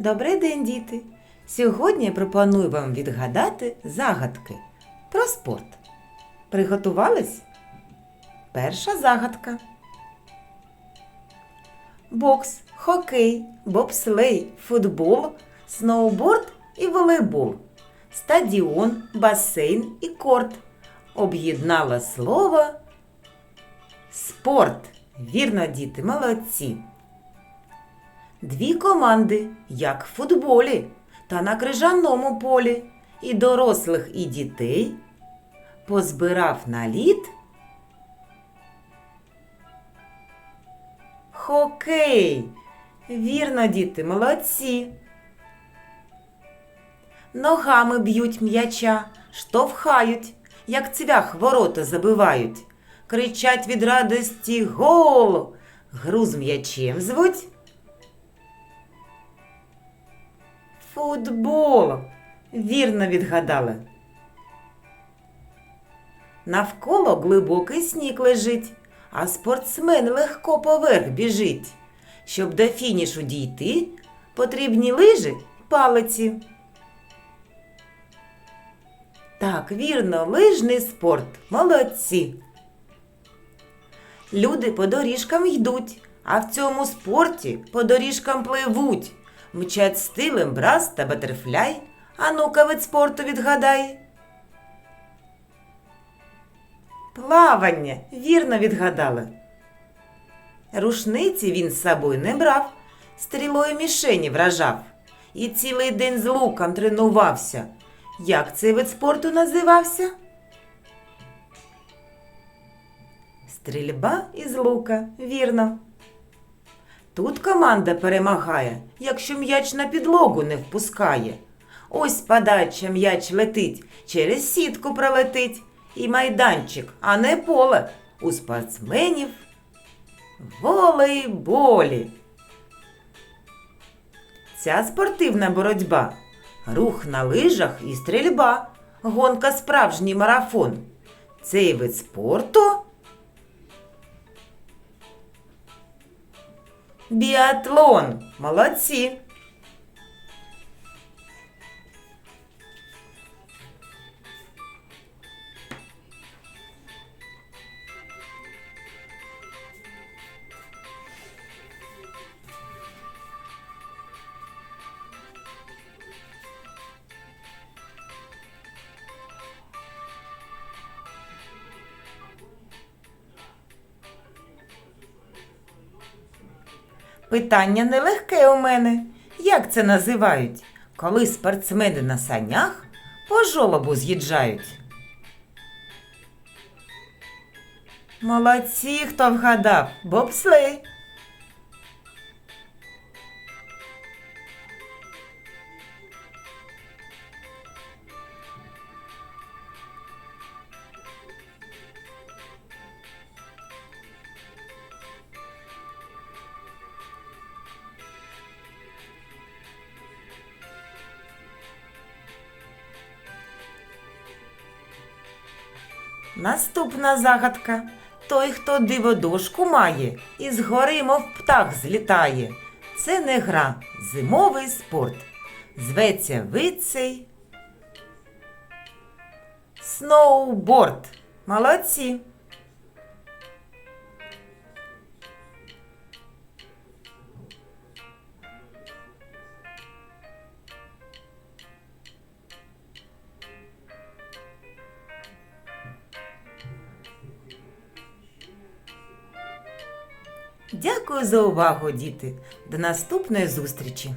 Добрий день, діти! Сьогодні я пропоную вам відгадати загадки про спорт. Приготувались? Перша загадка. Бокс, хокей, бобслей, футбол, сноуборд і волейбол. Стадіон, басейн і корт. Об'єднала слово спорт. Вірно, діти, молодці. Дві команди, як в футболі, та на крижаному полі, і дорослих, і дітей позбирав на лід хокей. Вірно, діти, молодці. Ногами б'ють м'яча, штовхають, як цвях ворота забивають, кричать від радості гол. Гру з м'ячем звуть. Футбол. Вірно відгадали. Навколо глибокий сніг лежить, а спортсмен легко поверх біжить. Щоб до фінішу дійти, потрібні лижі палиці. Так, вірно, лижний спорт. Молодці. Люди по доріжкам йдуть, а в цьому спорті по доріжкам пливуть. Мчать стилем брас та батерфляй. А ну-ка вид спорту відгадай. Плавання, вірно відгадали. Рушниці він з собою не брав, стрілою мішені вражав і цілий день з луком тренувався. Як цей вид спорту називався? Стрільба із лука, вірно. Тут команда перемагає, якщо м'яч на підлогу не впускає. Ось подача м'яч летить, через сітку пролетить. І майданчик, а не поле у спортсменів волейболі. Ця спортивна боротьба, рух на лижах і стрільба, гонка справжній марафон. Цей вид спорту біатлон. Молодці. Питання нелегке у мене. Як це називають, коли спортсмени на санях по жолобу з'їжджають? Молодці, хто вгадав, бобслей. Наступна загадка. Той, хто диводушку має, і згори, мов птах, злітає. Це не гра, зимовий спорт. Зветься вид Сноуборд. Молодці. Дякую за увагу, діти. До наступної зустрічі!